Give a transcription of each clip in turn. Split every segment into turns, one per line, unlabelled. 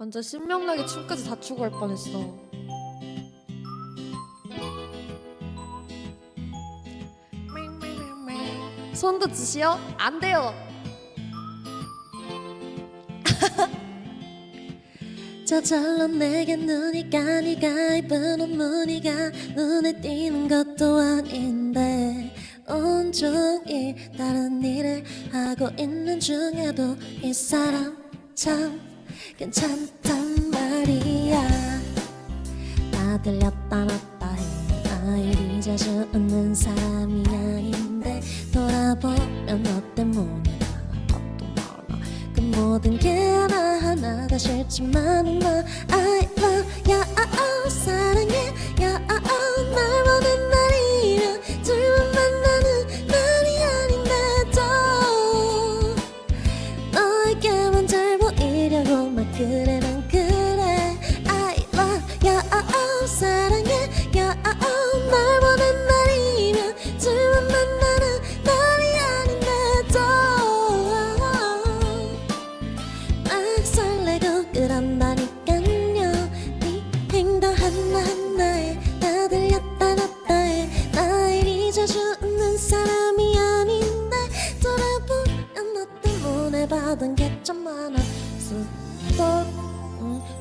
완전 신명나게 춤까지 다 추고 할 뻔했어. 손도 드시오? 안 돼요.
저절로 내게 눈이 가 네가 입은 옷 무늬가 눈에 띄는 것도 아닌데 온종일 다른 일을 하고 있는 중에도 이 사람 참 괜찮단 말이야. 나 들렸다 놨다 해. 나 일이 자주 웃는 사람이 아닌데 돌아보면 너 때문에 나 것도 몰라. 그 모든 게 하나하나가 싫지만 나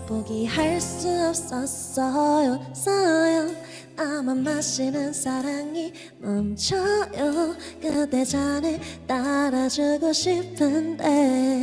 포기할 수 없었어요. 써요. 나만 마시는 사랑이 멈춰요. 그대 잔을 따라주고 싶은데